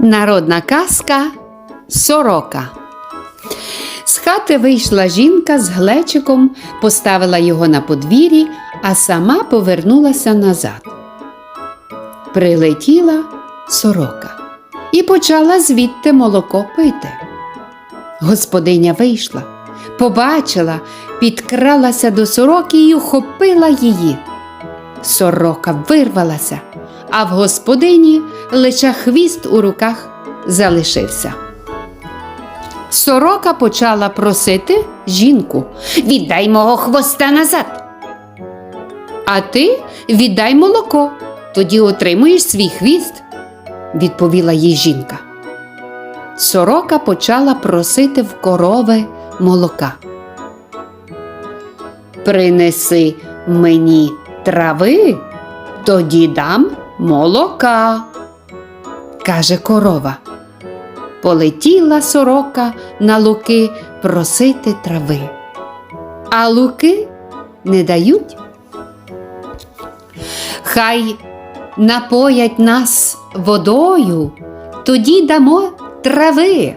Народна казка Сорока. З хати вийшла жінка з глечиком, поставила його на подвір'ї, а сама повернулася назад. Прилетіла сорока і почала звідти молоко пити. Господиня вийшла, побачила, підкралася до сороки і ухопила її. Сорока вирвалася, а в господині лише хвіст у руках залишився. Сорока почала просити жінку Віддай мого хвоста назад. А ти віддай молоко, тоді отримуєш свій хвіст, відповіла їй жінка. Сорока почала просити в корови молока. Принеси мені трави, тоді дам молока, каже корова. Полетіла сорока на луки просити трави. А луки не дають. Хай напоять нас водою, тоді дамо трави.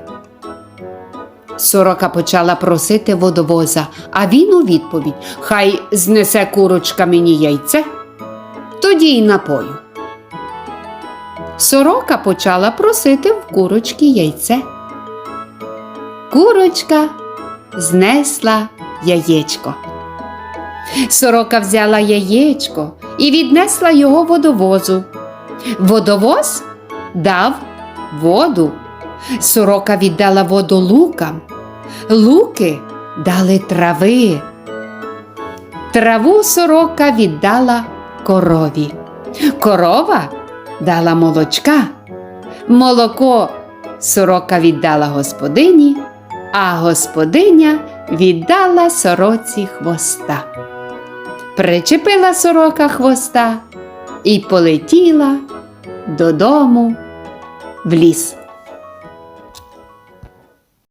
Сорока почала просити водовоза, а він у відповідь Хай знесе курочка мені яйце, тоді й напою. Сорока почала просити в курочки яйце. Курочка знесла яєчко. Сорока взяла яєчко і віднесла його водовозу. Водовоз дав воду. Сорока віддала воду лукам. Луки дали трави. Траву сорока віддала корові. Корова дала молочка. Молоко сорока віддала господині, а господиня віддала сороці хвоста. Причепила сорока хвоста і полетіла додому в ліс.